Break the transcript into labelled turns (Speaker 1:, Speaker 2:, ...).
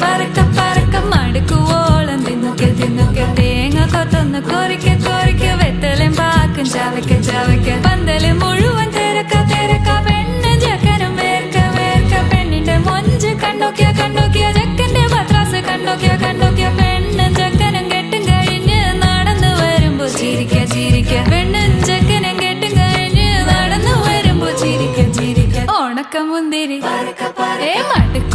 Speaker 1: പറക്ക പറക്ക മടുക്കുവോളം തിന്നുക്ക തിന്നുക്ക തേങ്ങ കൊത്തന്ന് കൊറിക്ക കൊറിക്ക. വെത്തലും പാക്കും ചവയ്ക്ക ചവയ്ക്ക. പന്തൽ മുഴുവൻ തിരക്ക തിരക്ക. പെണ്ണ് ജക്കനും വേർക്ക വേർക്ക. പെണ്ണിന്റെ മൊഞ്ച് കണ്ടോക്കിയ കണ്ടോക്കിയ ജക്കന്റെ പത്രാസ് കണ്ടോക്കിയ കണ്ടോക്കിയ പെണ്ണും ജക്കനും കെട്ടും കഴിഞ്ഞ് നടന്നു വരുമ്പോ ചിരിക്ക ചിരിക്ക. പെണ്ണും ജക്കനും കെട്ടും കഴിഞ്ഞ് നടന്നു വരുമ്പോ ചിരിക്ക ചിരിക്ക. ഉണക്ക മുന്തിരി. ഏ മടുക്ക.